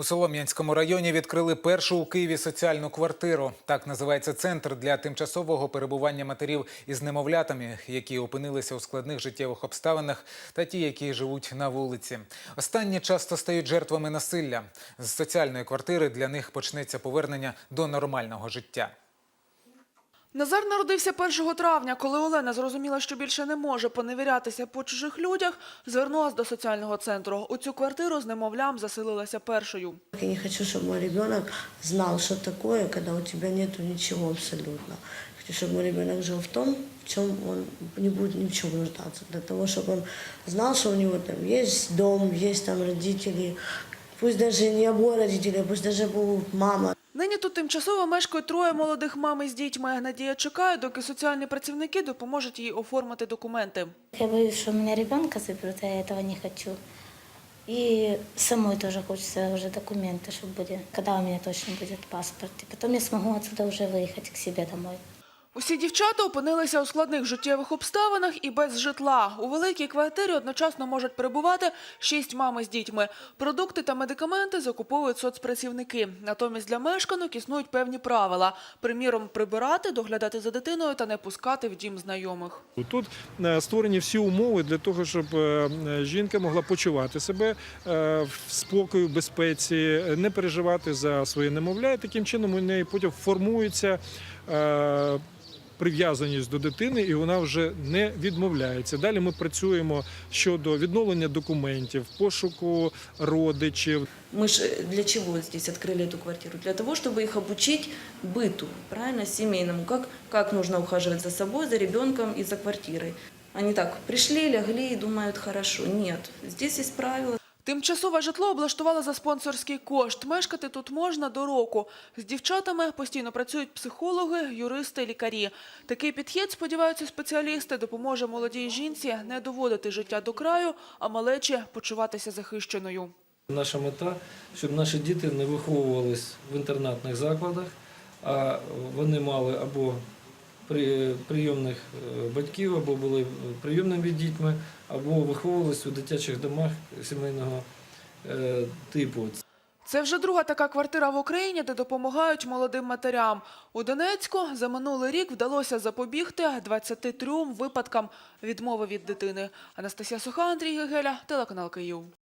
У Солом'янському районі відкрили першу у Києві соціальну квартиру. Так називається центр для тимчасового перебування матерів із немовлятами, які опинилися у складних життєвих обставинах, та ті, які живуть на вулиці. Останні часто стають жертвами насилля. З соціальної квартири для них почнеться повернення до нормального життя. Назар народився 1 травня. Коли Олена зрозуміла, що більше не може поневірятися по чужих людях, звернулась до соціального центру. У цю квартиру з немовлям заселилася першою. Я не хочу, чтобы мой ребенок знал, что такое, когда у тебя нету ничего абсолютно. Хочу, чтобы мой ребенок жил в том, в чем он не будет ни в чем нуждаться. Для того, чтобы он знал, что у него там есть дом, есть там родители, пусть даже не обои родителей, пусть даже был мама. Нині тут тимчасово мешкають троє молодих мами з дітьми. Надія чекає, доки соціальні працівники допоможуть їй оформити документи. Я боюсь, что у меня ребенка заберут, а я этого не хочу. И самой тоже хочется уже документы, чтобы были, когда у меня точно будет паспорт. И потом я смогу отсюда уже выехать к себе домой. Усі дівчата опинилися у складних життєвих обставинах і без житла. У великій квартирі одночасно можуть перебувати шість мами з дітьми. Продукти та медикаменти закуповують соцпрацівники. Натомість для мешканок існують певні правила. Приміром, прибирати, доглядати за дитиною та не пускати в дім знайомих. Тут е, створені всі умови для того, щоб е, жінка могла почувати себе е, в спокою, безпеці, не переживати за своє немовля. І таким чином у неї потім формується прив'язаність до дитини, і вона вже не відмовляється. Далі ми працюємо щодо відновлення документів, пошуку родичів, Мы же для чего здесь открыли эту квартиру? Для того, чтобы их обучить быту, правильно, семейному, как, как нужно ухаживать за собой, за ребенком и за квартирой. Они так пришли, лягли и думают, хорошо. Нет, здесь есть правила. Тимчасове житло облаштували за спонсорський кошт. Мешкати тут можна до року. З дівчатами постійно працюють психологи, юристи, лікарі. Такий підхід, сподіваються спеціалісти, допоможе молодій жінці не доводити життя до краю, а малечі почуватися захищеною. Наша мета, щоб наші діти не виховувались в інтернатних закладах, а вони мали або прийомних е, батьків, або були прийомними дітьми, або виховувались у дитячих домах сімейного е, типу. Це вже друга така квартира в Україні, де допомагають молодим матерям. У Донецьку за минулий рік вдалося запобігти 23 випадкам відмови від дитини. Анастасія Суха, Андрій Гегеля, телеканал Київ.